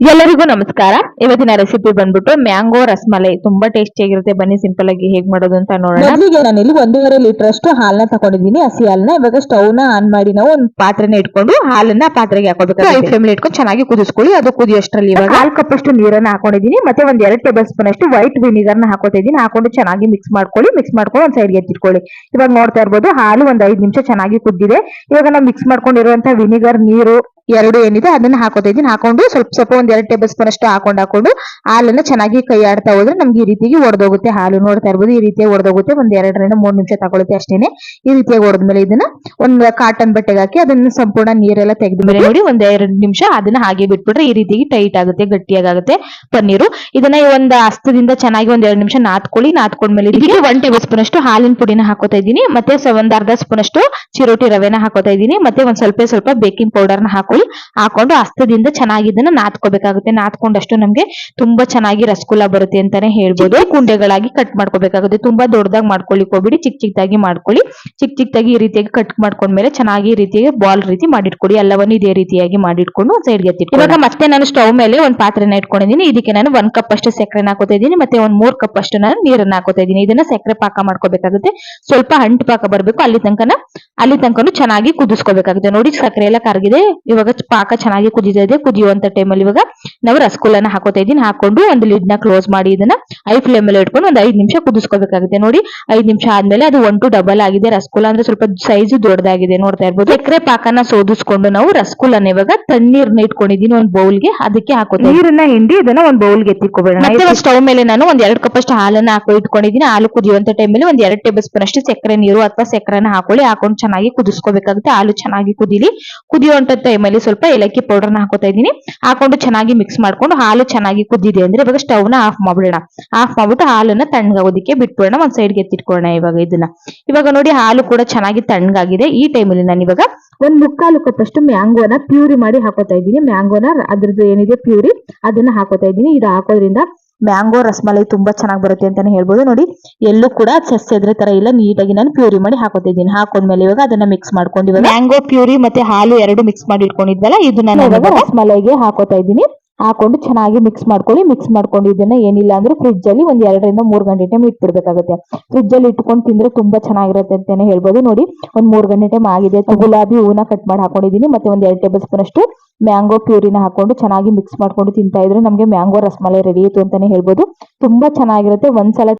ಎಲ್ಲರಿಗೂ ನಮಸ್ಕಾರ. ಇವತ್ತಿನ ರೆಸಿಪಿ ಬಂದ್ಬಿಟ್ಟು ಮ್ಯಾಂಗೋ ರಸ್ಮಲೈ ತುಂಬಾ ಟೇಸ್ಟಿ ಆಗಿರುತ್ತೆ. ಬನ್ನಿ ಸಿಂಪಲ್ ಆಗಿ ಹೇಗ್ ಮಾಡೋದು ಅಂತ ನೋಡೋಣ. ಮೊದಲಿಗೆ ನಾನು ಇಲ್ಲಿ ಒಂದೂವರೆ ಲೀಟರ್ ಅಷ್ಟು ಹಾಲನ್ನ ತಗೊಂಡಿದ್ದೀನಿ ಹಸಿ ಹಾಲನ್ನ ಇವಾಗ ಸ್ಟವ್ನ ಆನ್ ಮಾಡಿ ನಾವು ಒಂದು ಪಾತ್ರೆನ ಇಟ್ಕೊಂಡು ಹಾಲನ್ನ ಪಾತ್ರೆಗೆ ಹಾಕೋಬೇಕು ಐ ಫ್ಲೇಮ್ ಇಟ್ಕೊಂಡು ಚೆನ್ನಾಗಿ ಕುದಿಸ್ಕೊಳ್ಳಿ. ಅದು ಕುದಿಯಷ್ಟರಲ್ಲಿ ಇವಾಗ. ನಾಲ್ಕು ಕಪ್ ಅಷ್ಟು ನೀರನ್ನ ಹಾಕೊಂಡಿದ್ದೀನಿ. ಮತ್ತೆ ಒಂದ್ ಎರಡು ಟೇಬಲ್ ಸ್ಪೂನ್ ಅಷ್ಟು ವೈಟ್ ವಿನಿಗರ್ನ ಹಾಕೋತಾ ಹಾಕೊಂಡು ಚೆನ್ನಾಗಿ ಮಿಕ್ಸ್ ಮಾಡ್ಕೊಳ್ಳಿ. ಮಿಕ್ಸ್ ಮಾಡ್ಕೊಂಡು ಒಂದ್ ಸೈಡ್ಗೆ ಎತ್ತಿಟ್ಕೊಳ್ಳಿ. ಇವಾಗ ನೋಡ್ತಾ ಇರ್ಬೋದು ಹಾಲು ಒಂದ್ ಐದು ನಿಮಿಷ ಚೆನ್ನಾಗಿ ಕುದ್ದಿದೆ. ಇವಾಗ ನಾವು ಮಿಕ್ಸ್ ಮಾಡ್ಕೊಂಡಿರುವಂತ ವಿನಿಗರ್ ನೀರು ಎರಡು ಏನಿದೆ ಅದನ್ನ ಹಾಕೋತಿದ್ದೀನಿ ಹಾಕೊಂಡು ಸ್ವಲ್ಪ ಸ್ವಲ್ಪ ಒಂದ್ ಎರಡ್ ಟೇಬಲ್ ಸ್ಪೂನ್ ಅಷ್ಟು ಹಾಕೊಂಡು ಹಾಕೊಂಡು ಹಾಲನ್ನ ಚೆನ್ನಾಗಿ ಕೈ ಆಡ್ತಾ ಹೋದ್ರೆ ನಮ್ಗೆ ಈ ರೀತಿಯಾಗಿ ಒಡೆದೋಗುತ್ತೆ. ಹಾಲು ನೋಡ್ತಾ ಇರ್ಬೋದು, ಈ ರೀತಿಯಾಗಿ ಒಡೆದೋಗುತ್ತೆ. ಒಂದ್ ಎರಡರಿಂದ ಮೂರ್ ನಿಮಿಷ ತಗೊಳುತ್ತೆ ಅಷ್ಟೇನೆ. ಈ ರೀತಿಯಾಗಿ ಹೊಡೆದ್ಮೇಲೆ ಇದನ್ನ ಒಂದ್ ಕಾಟನ್ ಬಟ್ಟೆಗೆ ಹಾಕಿ ಅದನ್ನ ಸಂಪೂರ್ಣ ನೀರೆಲ್ಲ ತೆಗೆದ್ಮೇಲೆ ನೋಡಿ ಒಂದ್ ಎರಡ್ ನಿಮಿಷ ಅದನ್ನ ಹಾಗೆ ಬಿಟ್ಬಿಟ್ರೆ ಈ ರೀತಿಯಾಗಿ ಟೈಟ್ ಆಗುತ್ತೆ ಗಟ್ಟಿಯಾಗುತ್ತೆ ಪನ್ನೀರು. ಇದನ್ನ ಒಂದ್ ಹಸ್ತದಿಂದ ಚೆನ್ನಾಗಿ ಒಂದ್ ಎರಡ್ ನಿಮಿಷ ನಾದ್ಕೊಳ್ಳಿ. ನಾದ್ಕೊಂಡ್ಮೇಲೆ ಇದಕ್ಕೆ ಒನ್ ಟೇಬಲ್ ಸ್ಪೂನ್ ಅಷ್ಟು ಹಾಲಿನ ಪುಡಿನ ಹಾಕೋತಾ ಇದೀನಿ ಮತ್ತೆ ಒಂದ್ ಅರ್ಧ ಸ್ಪೂನ್ ಅಷ್ಟು ಚಿರೋಟಿ ರವೆನ ಹಾಕೋತಾ ಇದೀನಿ ಮತ್ತೆ ಒಂದ್ ಸ್ವಲ್ಪ ಸ್ವಲ್ಪ ಬೇಕಿಂಗ್ ಪೌಡರ್ನ ಹಾಕೊಳ್ಳಿ. ಹಾಕೊಂಡು ಹಸ್ತದಿಂದ ಚೆನ್ನಾಗಿ ಇದನ್ನ ನಾದ್ಕೋಬೇಕಾಗುತ್ತೆ ನಾದ್ಕೊಂಡಷ್ಟು ನಮ್ಗೆ ತುಂಬಾ ಚೆನ್ನಾಗಿ ರಸಗುಲ್ಲ ಬರುತ್ತೆ ಅಂತಾನೆ ಹೇಳ್ಬೋದು. ಕುಂಡೆಗಳಾಗಿ ಕಟ್ ಮಾಡ್ಕೋಬೇಕಾಗುತ್ತೆ. ತುಂಬಾ ದೊಡ್ಡದಾಗಿ ಮಾಡ್ಕೊಳ್ಳಿ ಹೋಗ್ಬಿಡಿ. ಚಿಕ್ಕ ಚಿಕ್ಕದಾಗಿ ಮಾಡ್ಕೊಳ್ಳಿ. ಚಿಕ್ಕ ಚಿಕ್ಕದಾಗಿ ಈ ರೀತಿಯಾಗಿ ಕಟ್ ಮಾಡ್ಕೊಂಡ್ಮೇಲೆ ಚೆನ್ನಾಗಿ ಈ ರೀತಿಯಾಗಿ ಬಾಲ್ ರೀತಿ ಮಾಡಿಟ್ಕೊಡಿ ಎಲ್ಲವನ್ನು ಇದೇ ರೀತಿಯಾಗಿ ಮಾಡಿಟ್ಕೊಂಡು ಸೈಡ್ಗೆ ಎತ್ತಿಟ್ಟು ಇವಾಗ ಮತ್ತೆ ನಾನು ಸ್ಟವ್ ಮೇಲೆ ಒಂದ್ ಪಾತ್ರೆನ ಇಟ್ಕೊಂಡಿದ್ದೀನಿ. ಇದಕ್ಕೆ ನಾನು ಒಂದ್ ಕಪ್ ಅಷ್ಟು ಸಕ್ಕರೆನ ಹಾಕೋತಾ ಇದ್ದೀನಿ. ಮತ್ತೆ ಒಂದ್ ಮೂರ್ ಕಪ್ ಅಷ್ಟು ನಾನು ನೀರನ್ನ ಹಾಕೋತಾ ಇದ್ದೀನಿ. ಇದನ್ನ ಸಕ್ಕರೆ ಪಾಕ ಮಾಡ್ಕೋಬೇಕಾಗುತ್ತೆ. ಸ್ವಲ್ಪ ಅಂಟು ಪಾಕ ಬರ್ಬೇಕು. ಅಲ್ಲಿ ತನಕನ, ಅಲ್ಲಿ ತನಕನು ಚೆನ್ನಾಗಿ ಕುದಿಸ್ಕೋಬೇಕಾಗುತ್ತೆ. ನೋಡಿ ಸಕ್ಕರೆ ಎಲ್ಲ ಕರಗಿದೆ. ಇವಾಗ ಪಾಕ ಚೆನ್ನಾಗಿ ಕುದಿತಾ ಇದೆ. ಕುದಿಯುವಂತ ಟೈಮಲ್ಲಿ ಇವಾಗ ನಾವು ರಸಗುಲ್ಲನ ಹಾಕೋತಾ ಇದೀನಿ ಹಾಕೊಂಡು ಒಂದು ಲಿಡ್ನ ಕ್ಲೋಸ್ ಮಾಡಿ ಇದನ್ನ ಐ ಫ್ಲೇಮ್ ಮೇಲೆ ಇಟ್ಕೊಂಡು ಒಂದು ಐದು ನಿಮಿಷ ಕುದಿಸ್ಕೋಬೇಕಾಗುತ್ತೆ ನೋಡಿ. ಐದು ನಿಮಿಷ ಆದ್ಮೇಲೆ ಅದು ಒನ್ ಟು ಡಬಲ್ ಆಗಿದೆ. ರಸಗುಲ್ಲ ಅಂದ್ರೆ ಸ್ವಲ್ಪ ಸೈಜ್ ದೊಡ್ಡದಾಗಿದೆ ನೋಡ್ತಾ ಇರ್ಬೋದು. ಸಕ್ಕರೆ ಪಾಕನ ಸೋದಿಸ್ಕೊಂಡು ನಾವು ರಸಗುಲ್ಲನ ಇವಾಗ ತಣ್ಣೀರ್ನ ಇಟ್ಕೊಂಡಿದೀನಿ ಒಂದು ಬೌಲ್ಗೆ ಅದಕ್ಕೆ ಹಾಕೋತೀನಿ ನೀರನ್ನ ಹಿಂಡಿ ಇದನ್ನ ಒಂದು ಬೌಲ್ಗೆ ಎತ್ತಿಕೋಬೇಡ ಮತ್ತೆ ಸ್ಟವ್ ಮೇಲೆ ನಾನು ಒಂದ್ ಎರಡು ಕಪ್ ಅಷ್ಟು ಹಾಲನ್ನ ಹಾಕೋ ಇಟ್ಕೊಂಡಿದ್ದೀನಿ. ಹಾಲು ಕುದಿಯುವಂತ ಟೈಮಲ್ಲಿ ಒಂದ್ ಎರಡು ಟೇಬಲ್ ಸ್ಪೂನ್ ಅಷ್ಟು ಸಕ್ಕರೆ ನೀರು ಅಥವಾ ಸಕ್ಕರೆನ ಹಾಕೊಳ್ಳಿ. ಹಾಕೊಂಡು ಚೆನ್ನಾಗಿ ಕುದಿಸ್ಕೋಬೇಕಾಗುತ್ತೆ. ಹಾಲು ಚೆನ್ನಾಗಿ ಕುದಿಲಿ. ಕುದಿಯುವಂತ ಟೈಮಲ್ಲಿ ಸ್ವಲ್ಪ ಏಲಕ್ಕಿ ಪೌಡರ್ನ ಹಾಕೋತಾ ಇದೀನಿ ಹಾಕೊಂಡು ಚೆನ್ನಾಗಿ ಮಿಕ್ಸ್ ಮಾಡ್ಕೊಂಡು ಹಾಲು ಚೆನ್ನಾಗಿ ಕುದ್ದಿದೆ ಅಂದ್ರೆ ಇವಾಗ ಸ್ಟವ್ನ ಆಫ್ ಮಾಡ್ಬಿಡೋಣ. ಆಫ್ ಮಾಡ್ಬಿಟ್ಟು ಹಾಲನ್ನ ತಣ್ಣಗಾಗೋದಿಕ್ಕೆ ಬಿಟ್ಬಿಡೋಣ. ಒಂದ್ ಸೈಡ್ಗೆ ಎತ್ತಿಟ್ಕೊಳ್ಳೋಣ ಇವಾಗ ಇದನ್ನ. ಇವಾಗ ನೋಡಿ ಹಾಲು ಕೂಡ ಚೆನ್ನಾಗಿ ತಣ್ಣಗಾಗಿದೆ. ಈ ಟೈಮಲ್ಲಿ ನಾನು ಇವಾಗ ಒಂದ್ ಮುಕ್ಕಾಲು ಕಪ್ಪಷ್ಟು ಮ್ಯಾಂಗೋನ ಪ್ಯೂರಿ ಮಾಡಿ ಹಾಕೋತಾ ಇದ್ದೀನಿ. ಮ್ಯಾಂಗೋನ ಅದ್ರದ್ದು ಏನಿದೆ? ಪ್ಯೂರಿ. ಅದನ್ನ ಹಾಕೋತಾ ಇದ್ದೀನಿ. ಇದು ಹಾಕೋದ್ರಿಂದ ಮ್ಯಾಂಗೋ ರಸ್ಮಲೈ ತುಂಬಾ ಚೆನ್ನಾಗಿ ಬರುತ್ತೆ ಅಂತಾನೆ ಹೇಳ್ಬೋದು. ನೋಡಿ ಎಲ್ಲೂ ಕೂಡ ಸಸ್ಯದ್ರೆ ತರ ಇಲ್ಲ. ನೀಟಾಗಿ ನಾನು ಪ್ಯೂರಿ ಮಾಡಿ ಹಾಕೋತಿದ್ದೀನಿ. ಹಾಕೊಂಡ್ಮೇಲೆ ಇವಾಗ ಅದನ್ನ ಮಿಕ್ಸ್ ಮಾಡ್ಕೊಂಡು ಇವಾಗ ಮ್ಯಾಂಗೋ ಪ್ಯೂರಿ ಮತ್ತೆ ಹಾಲು ಎರಡು ಮಿಕ್ಸ್ ಮಾಡಿ ಇಟ್ಕೊಂಡಿದ್ವಲ್ಲ ಇದು ನಾನು ಇವಾಗ ರಸಮಲೈಗೆ ಹಾಕೋತಾ ಇದ್ದೀನಿ. ಹಾಕೊಂಡು ಚೆನ್ನಾಗಿ ಮಿಕ್ಸ್ ಮಾಡ್ಕೊಳ್ಳಿ. ಮಿಕ್ಸ್ ಮಾಡ್ಕೊಂಡು ಇದನ್ನ ಏನಿಲ್ಲ ಅಂದ್ರೆ ಫ್ರಿಜ್ ಅಲ್ಲಿ ಒಂದ್ ಎರಡರಿಂದ ಮೂರ್ ಗಂಟೆ ಟೈಮ್ ಇಟ್ಬಿಡ್ಬೇಕಾಗುತ್ತೆ. ಫ್ರಿಜ್ ಅಲ್ಲಿ ಇಟ್ಕೊಂಡು ತಿಂದ್ರೆ ತುಂಬಾ ಚೆನ್ನಾಗಿರುತ್ತೆ ಅಂತಾನೆ ಹೇಳ್ಬೋದು. ನೋಡಿ ಒಂದ್ ಮೂರ್ ಗಂಟೆ ಟೈಮ್ ಆಗಿದೆ. ಗುಲಾಬಿ ಹೂವನ್ನ ಕಟ್ ಮಾಡಿ ಹಾಕೊಂಡಿದೀನಿ ಮತ್ತೆ ಒಂದ್ ಎರಡು ಟೇಬಲ್ ಸ್ಪೂನ್ ಅಷ್ಟು ಮ್ಯಾಂಗೋ ಪ್ಯೂರಿನ ಹಾಕೊಂಡು ಚೆನ್ನಾಗಿ ಮಿಕ್ಸ್ ಮಾಡ್ಕೊಂಡು ತಿಂತಾ ಇದ್ರೆ ನಮಗೆ ಮ್ಯಾಂಗೋ ರಸಮಲೈ ರೆಡಿ ಆಯಿತು ಅಂತಾನೆ ಹೇಳ್ಬೋದು. ತುಂಬಾ ಚೆನ್ನಾಗಿರುತ್ತೆ. ಒಂದ್ಸಲ